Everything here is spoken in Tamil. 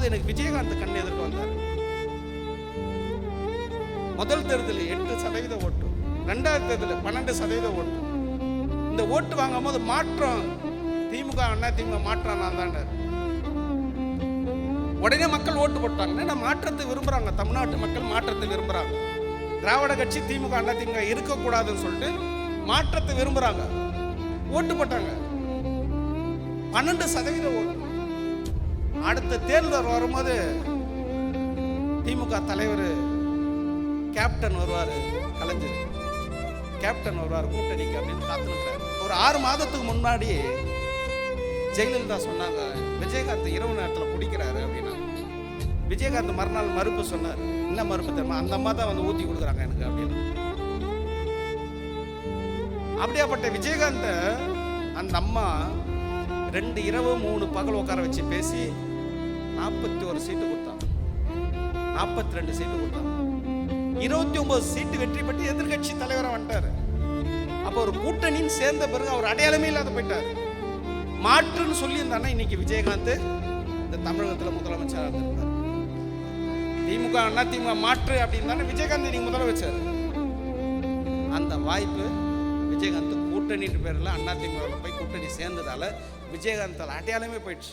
அப்போது எனக்கு விஜயகாந்த் கண் எதிர்க்க வந்தார். முதல் தேர்தல் எட்டு சதவீத ஓட்டு ரெண்டாவது தேர்தல் பன்னெண்டு சதவீத ஓட்டு. இந்த ஓட்டு வாங்கும் போது மாற்றம் திமுக அண்ணா திமுக மாற்றம் நான் தாண்டார் உடனே மக்கள் ஓட்டு போட்டாங்க. என்ன மாற்றத்தை விரும்புறாங்க. தமிழ்நாட்டு மக்கள் மாற்றத்தை விரும்புறாங்க. திராவிட கட்சி திமுக அண்ணா திமுக இருக்கக்கூடாதுன்னு சொல்லிட்டு மாற்றத்தை விரும்புறாங்க. ஓட்டு போட்டாங்க. பன்னெண்டு சதவீத ஓட்டு. அடுத்த தேர்தல் வரும்போது திமுக தலைவர் கேப்டன் வருவார் கலைஞர். கேப்டன் வருவார் கூட்டணிக்கு அப்படின்னு காத்துருக்காரு ஒரு ஆறு மாதத்துக்கு முன்னாடி ஜெயலலிதா சொன்னாங்க விஜயகாந்த் இரவு நேரத்தில் குடிக்கிறாரு அப்படின்னா. விஜயகாந்த் மறுநாள் மறுப்பு சொன்னார். என்ன மறுப்பு தெரியுமா? அந்த அம்மா தான் வந்து ஊற்றி கொடுக்குறாங்க எனக்கு அப்படின்னு. அப்படியாப்பட்ட விஜயகாந்த அந்த அம்மா ரெண்டு இரவு மூணு பகல் உட்கார வச்சு பேசி நாற்பத்தி ஒரு சீட்டு கொடுத்தாங்க நாற்பத்தி ரெண்டு சீட்டு கொடுத்தாங்க இருபத்தி ஒன்பது சீட்டு வெற்றி பெற்று எதிர்கட்சி தலைவராக வந்துட்டாரு. அப்போ ஒரு கூட்டணின்னு சேர்ந்த பிறகு அவர் அடையாளமே இல்லாத போயிட்டார். மாற்றுன்னு சொல்லியிருந்தாங்கன்னா இன்னைக்கு விஜயகாந்த் இந்த தமிழகத்தில் முதலமைச்சராக திமுக அண்ணா திமுக மாற்று அப்படின்னு விஜயகாந்த் இன்னைக்கு முதலமைச்சர். அந்த வாய்ப்பு விஜயகாந்த் கூட்டணின்ற பேரில் அண்ணா திமுக போய் கூட்டணி சேர்ந்ததால விஜயகாந்தால் அடையாளமே போயிடுச்சு.